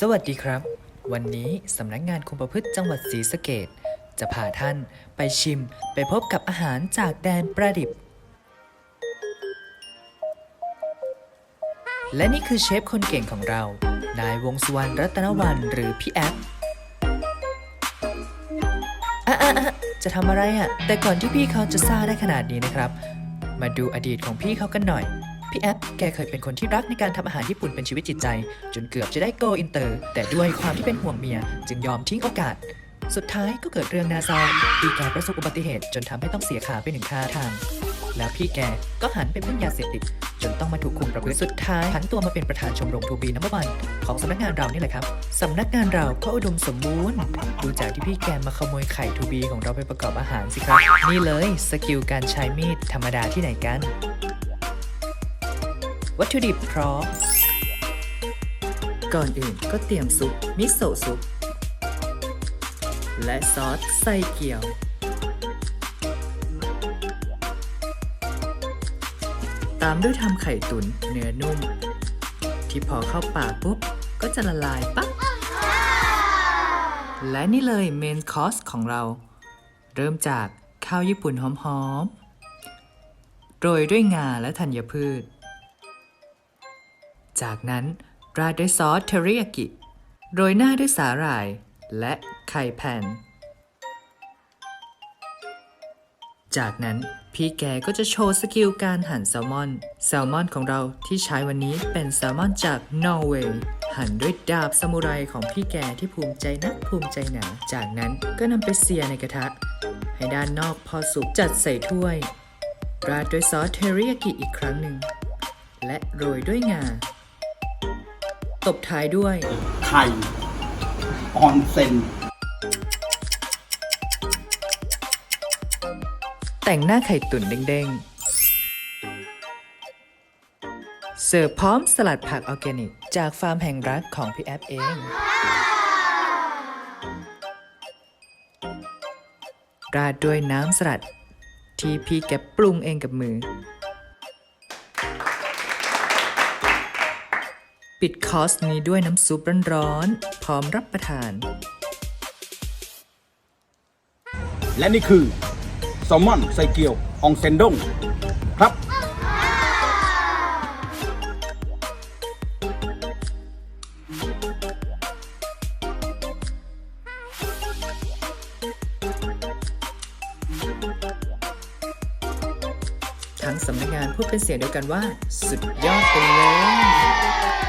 สวัสดีครับ วันนี้สำนักงานคุมประพฤติจังหวัดศรีสะเกดจะพาท่านไปชิมไปพบกับอาหารจากแดนประดิบ และนี่คือเชฟคนเก่งของเรา นายวงสุวรรณรัตนวันหรือพี่แอฟอะอะอะจะทำอะไรอะแต่ก่อนที่พี่เขาจะซ่าได้ขนาดนี้นะครับ มาดูอดีตของพี่เขากันหน่อย พี่แอปแกเคยเป็นคนที่รักในการทำอาหารญี่ปุ่นเป็นชีวิตจิตใจ จนเกือบจะได้โกอินเตอร์ แต่ด้วยความที่เป็นห่วงเมีย จึงยอมทิ้งโอกาส สุดท้ายก็เกิดเรื่องน่าเศร้าพี่แกประสบอุบัติเหตุจนทำให้ต้องเสียขาไปหนึ่งข้างทาง แล้วพี่แกก็หันไปพึ่งยาเสพติดจนต้องมาถูกคุมประพฤติสุดท้ายผันตัวมาเป็นประธานชมรมทูบีนัมวันของสำนักงานเรานี่แหละครับสำนักงานเราก็อุดมสมบูรณ์ดูจากที่พี่แกมาขโมยไข่ทูบีของเราไปประกอบอาหารสิครับนี่เลยสกิลการใช้มีดธรรมดาที่ไหนกัน วัตถุดิบพร้อม ก่อนอื่นก็เตรียมซุปมิโซะซุป และซอสไส้เกี๊ยว ตามด้วยทำไข่ตุ๋นเนื้อนุ่ม ที่พอเข้าปากปุ๊บ ก็จะละลายปั๊บและนี่เลยเมนคอร์สของเรา เริ่มจากข้าวญี่ปุ่นหอมๆ โรยด้วยงาและธัญพืช จากนั้นราดด้วยซอสเทริยากิ โรยหน้าด้วยสาหร่าย และไข่แผ่น จากนั้นพี่แกก็จะโชว์สกิลการหั่นแซลมอน แซลมอนของเราที่ใช้วันนี้เป็นแซลมอนจากนอร์เวย์หั่นด้วยดาบซามูไรของพี่แกที่ภูมิใจนักภูมิใจหนา จากนั้นก็นำไปเสียในกระทะ ให้ด้านนอกพอสุกจัดใส่ถ้วย ราดด้วยซอสเทริยากิอีกครั้งหนึ่ง และโรยด้วยงา ตบท้ายด้วย ไข่ออนเซนแต่งหน้าไข่ตุ๋นเด้งๆ เสิร์ฟพร้อมสลัดผักออร์แกนิก จากฟาร์มแห่งรักของพี่แอฟเอง ราดด้วยน้ำสลัด ที่พี่แกปรุงเองกับมือ ปิดคอร์สนี้ด้วยน้ำซุปร้อนๆ พร้อมรับประทาน และนี่คือแซลมอนไซเกียวอองเซนดงครับ ทั้งสำนักงานพูดเป็นเสียงเดียวกันว่า สุดยอดไปเลย